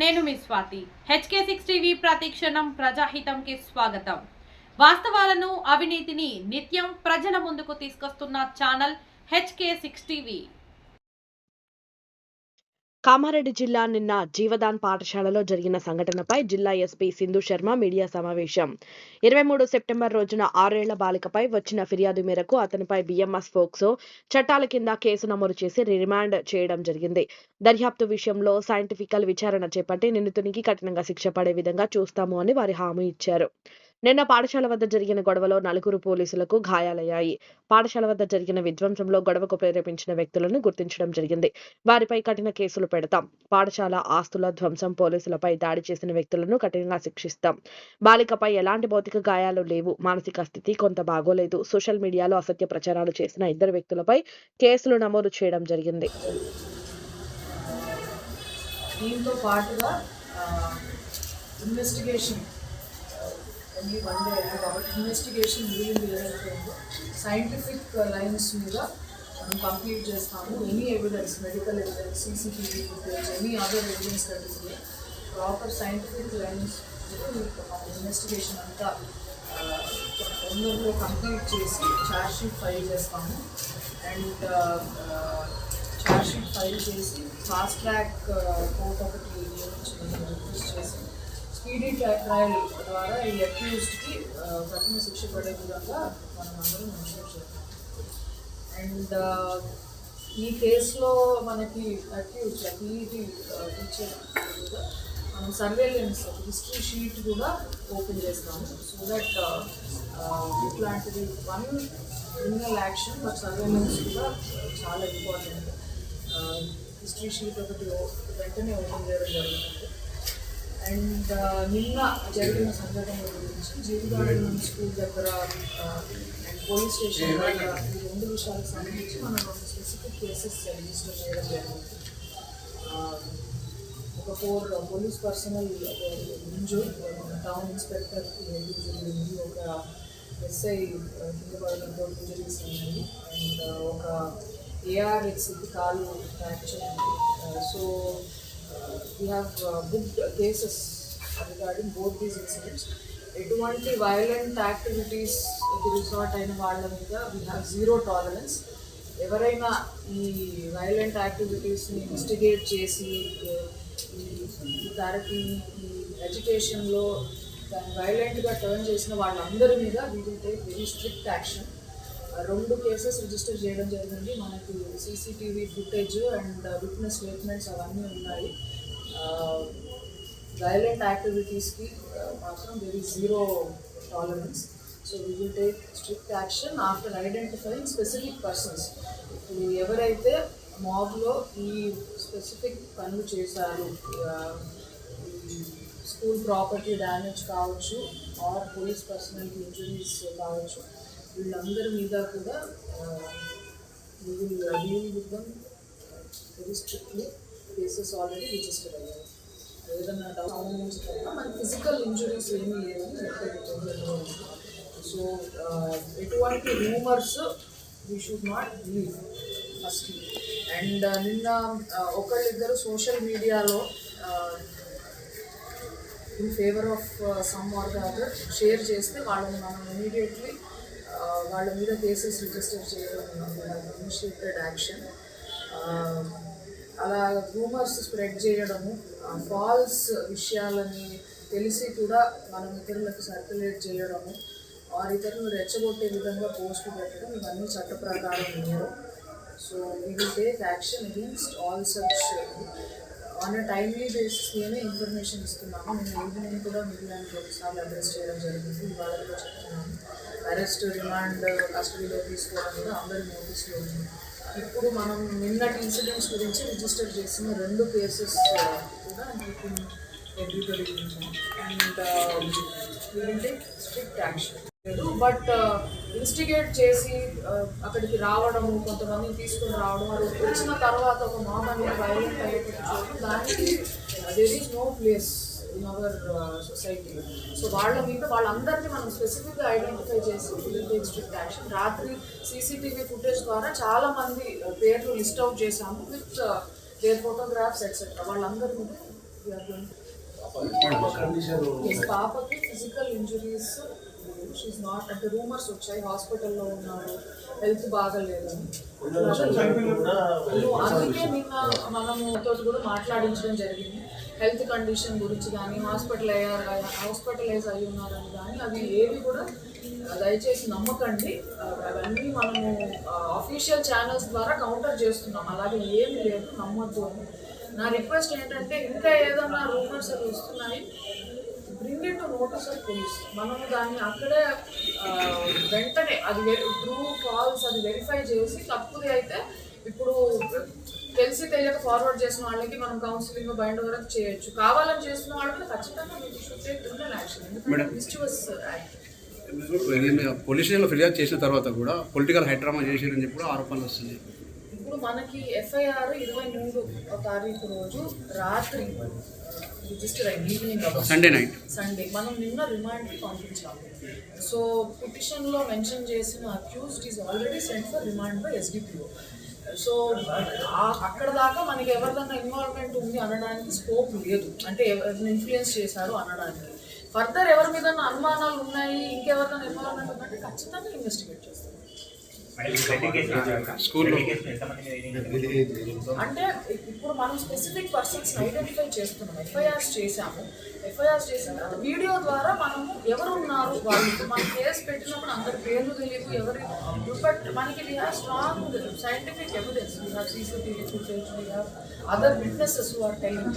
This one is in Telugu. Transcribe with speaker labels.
Speaker 1: నేను మీ స్వాతి. హెచ్కే సిక్స్ టీవీ ప్రతిక్షణం ప్రజాహితంకి స్వాగతం. వాస్తవాలను అవినీతిని నిత్యం ప్రజల ముందుకు తీసుకొస్తున్న channel HK six TV.
Speaker 2: Kamareddy జిల్లా నిన్న జీవదాన్ పాఠశాలలో జరిగిన సంఘటనపై జిల్లా ఎస్పీ సింధు శర్మ మీడియా సమావేశం. ఇరవై మూడు సెప్టెంబర్ రోజున ఆరేళ్ళ బాలికపై వచ్చిన ఫిర్యాదు మేరకు అతనిపై బిఎంఎస్ ఫోక్సో చట్టాల కింద కేసు నమోదు చేసి రిమాండ్ చేయడం జరిగింది. దర్యాప్తు విషయంలో సైంటిఫికల్ విచారణ చేపట్టి నిందితునికి కఠినంగా శిక్ష పడే విధంగా చూస్తాము అని వారి హామీ ఇచ్చారు. నిన్న పాఠశాల వద్ద జరిగిన గొడవలో నలుగురు పోలీసులకు గాయాలయ్యాయి. పాఠశాల వద్ద జరిగిన విధ్వంసంలో గొడవకు ప్రేరేపించిన వ్యక్తులను గుర్తించడం జరిగింది. వారిపై కఠిన కేసులు పెడతాం. పాఠశాల ఆస్తుల ధ్వంసం పోలీసులపై దాడి చేసిన వ్యక్తులను కఠినంగా శిక్షిస్తాం. బాలికపై ఎలాంటి భౌతిక గాయాలు లేవు. మానసిక స్థితి కొంత బాగోలేదు. సోషల్ మీడియాలో అసత్య ప్రచారాలు చేసిన ఇద్దరు వ్యక్తులపై కేసులు నమోదు చేయడం జరిగింది.
Speaker 3: దీంతో పాటుగా ఇన్వెస్టిగేషన్ ఎనీ వన్ డే అయింది కాబట్టి ఇన్వెస్టిగేషన్ మిగిలింది ఏదైతే సైంటిఫిక్ లైన్స్ మీద మనం కంప్లీట్ చేస్తాము. Any evidence medical evidence CCTV footage any other evidence that is proper scientific lines investigation అంతా తొందరలో కంప్లీట్ చేసి ఛార్జ్షీట్ ఫైల్ చేస్తాము. అండ్ ఛార్జ్షీట్ ఫైల్ చేసి ఫాస్ట్ ట్రాక్ కోర్ట్ ఒకటి రిక్వెస్ట్ చేసి స్పీడీ ట్రయల్ ద్వారా ఈ అక్యూజ్డ్కి కఠిన శిక్ష పడే విధంగా మనం అందరం మెన్షన్ చేస్తాం. అండ్ ఈ కేసులో మనకి అక్యూజ్ పీఈటీ టీచర్ కూడా మనం సర్వేలెన్స్ హిస్టరీ షీట్ కూడా ఓపెన్ చేస్తాము. సో దట్ ఇట్లాంటిది one criminal action but surveillance కూడా చాలా ఇంపార్టెంట్. హిస్టరీ షీట్ ఒకటి వెంటనే ఓపెన్ చేయడం జరుగుతుంది. అండ్ నిన్న జరిగిన సంఘటన గురించి జీవితాడు స్కూల్ దగ్గర అండ్ పోలీస్ స్టేషన్ దగ్గర ఈ రెండు విషయాలకు సంబంధించి మనం ఒక స్పెసిఫిక్ కేసెస్ రిజిస్టర్ చేయడం జరిగింది. ఒక four police personal injure town inspector injury ఉంది ఒక ఎస్ఐ కింద పడడంతో ఇంజరీస్ ఉన్నాయి అండ్ ఒక ఏఆర్ఎస్ కాలు ఫ్రాక్చర్ ఉంది. So we have booked cases regarding both these incidents ఎటువంటి వైలెంట్ యాక్టివిటీస్ రిసార్ట్ అయిన వాళ్ళ మీద వీ హ్యావ్ జీరో టాలరెన్స్ ఎవరైనా ఈ వైలెంట్ యాక్టివిటీస్ని ఇన్స్టిగేట్ చేసి ఈ ఈ థెరపీ ఈ ఎడ్యుకేషన్లో దాన్ని వైలెంట్గా టర్న్ చేసిన వాళ్ళందరి మీద we will take very strict action రెండు కేసెస్ రిజిస్టర్ చేయడం జరిగింది. మనకి CCTV footage and witness statements అవన్నీ ఉన్నాయి. Uh, వైలెంట్ యాక్టివిటీస్కి uh, మాత్రం very zero tolerance so we will take strict action after identifying specific persons ఇప్పుడు ఎవరైతే మాబ్లో ఈ స్పెసిఫిక్ పనులు చేశారు స్కూల్ ప్రాపర్టీ డ్యామేజ్ కావచ్చు ఆర్ పోలీస్ పర్సనల్ ఇంజురీస్ కావచ్చు వీళ్ళందరి మీద కూడా will deal cases already register అయ్యాయి. ఏదైనా డౌట్ మన ఫిజికల్ ఇంజురీస్ ఏమీ లేదని సో ఎటువంటి rumours we should not leave first and నిన్న ఒకళ్ళిద్దరు సోషల్ మీడియాలో in favour of some or the other share చేస్తే వాళ్ళని మనం ఇమీడియట్లీ వాళ్ళ మీద కేసెస్ రిజిస్టర్ చేయడం ఇనిషియేటెడ్ యాక్షన్. అలా రూమర్స్ స్ప్రెడ్ చేయడము ఫాల్స్ విషయాలని తెలిసి కూడా మనం ఇతరులకు సర్క్యులేట్ చేయడము వారి ఇతరులు రెచ్చగొట్టే విధంగా పోస్టులు పెట్టడం ఇవన్నీ చట్ట ప్రకారం నేరం so we will take action against all such on a timely basis information ఇస్తున్నాము నేను ఈవినింగ్ కూడా మీడియాని ఒకసారి అడ్రస్ చేయడం జరిగింది. ఇవాళ కూడా అరెస్ట్ రిమాండ్ కస్టడీలో తీసుకోవడం కూడా అందరి నోటీస్లో ఉంది ఇప్పుడు మనం నిన్నటి ఇన్సిడెంట్స్ గురించి రిజిస్టర్ చేసిన రెండు కేసెస్ కూడా మీకు everybody and will strict action. But instigate చేసి అక్కడికి రావడము కొంతమందిని తీసుకొని రావడం అది వచ్చిన తర్వాత ఒక మామ్ వైలెంట్ అయ్యేటట్టు దానికి there is no place. In our society so వాళ్ళ మీద వాళ్ళందరినీ మనం స్పెసిఫిక్గా ఐడెంటిఫై చేసి టేక్ స్ట్రిక్ట్ యాక్షన్. రాత్రి సీసీటీవీ ఫుటేజ్ ద్వారా చాలా మంది uh, పేర్లు లిస్ట్ అవుట్ చేశాము విత్ దేర్ ఫోటోగ్రాఫ్స్ ఎట్సెట్రా వాళ్ళందరి మీద పాపకి ఫిజికల్ ఇంజురీస్ షీస్ నాట్ అంటే రూమర్స్ వచ్చాయి హాస్పిటల్లో ఉన్నారు హెల్త్ బాగలేదని నువ్వు అందుకే నిన్న మనము తోటి కూడా మాట్లాడించడం జరిగింది. హెల్త్ కండిషన్ గురించి కానీ హాస్పిటల్ అయ్యారు హాస్పిటలైజ్ అయి ఉన్నారని కానీ అవి ఏవి కూడా దయచేసి నమ్మకండి. అవన్నీ మనము అఫీషియల్ ఛానల్స్ ద్వారా కౌంటర్ చేస్తున్నాం. అలాగే ఏమి లేదు నమ్మొద్దు అని. నా రిక్వెస్ట్ ఏంటంటే ఇంకా ఏదైనా రూమర్స్ అవి వస్తున్నాయి bring in to notice of police మనము దాన్ని అక్కడే వెంటనే అది ట్రూ ఫాల్స్ అది వెరిఫై చేసి తప్పుది అయితే ఇప్పుడు తెలిసి తెలియక ఫార్వర్డ్ చేసిన వాళ్ళకి మనం కౌన్సిలింగ్ బైండ్ వరకు చేయొచ్చు కావాలని చేస్తున్న వాళ్ళ మీద ఖచ్చితంగా మీకు షుడ్ టేక్ క్రిమినల్ యాక్షన్ ఎందుకంటే మిస్చివస్ యాక్ట్
Speaker 4: పోలీస్ స్టేషన్లో ఫిర్యాదు చేసిన తర్వాత కూడా పొలిటికల్ హైడ్రామా చేసారని చెప్పి కూడా ఆరోపణలు వస్తున్నాయి
Speaker 3: ఇప్పుడు మనకి ఎఫ్ఐఆర్ ఇరవై మూడు తారీఖు రోజు రాత్రి రిజిస్టర్ అయింది. ఈవినింగ్
Speaker 4: సండే నైట్
Speaker 3: సండే మనం నిన్న రిమాండ్కి పంపించాము. సో పిటిషన్లో మెన్షన్ చేసిన accused is already sent for remand by SDPO so అక్కడ దాకా మనకి ఎవరిదన్నా ఇన్వాల్వ్మెంట్ ఉంది అనడానికి స్కోప్ లేదు. అంటే ఎవరిని ఇన్ఫ్లుయెన్స్ చేశారు అనడానికి. ఫర్దర్ ఎవరి మీద అనుమానాలు ఉన్నాయి ఇంకెవరిదైనా ఇన్వాల్వ్మెంట్ ఉందంటే ఖచ్చితంగా ఇన్వెస్టిగేట్ చేస్తాం.
Speaker 4: స్కూల్లో.
Speaker 3: అంటే ఇప్పుడు మనం స్పెసిఫిక్ పర్సన్స్ ఐడెంటిఫై చేస్తున్నాం. ఎఫ్ఐఆర్స్ చేశాము. ఎఫ్ఐఆర్స్ చేసిన తర్వాత వీడియో ద్వారా మనము ఎవరు ఉన్నారు వాళ్ళు మన కేసు పెట్టినప్పుడు అందరి పేర్లు తెలియదు ఎవరి బట్ మనకి we have strong scientific evidence we have CCTV footage we have other witnesses are telling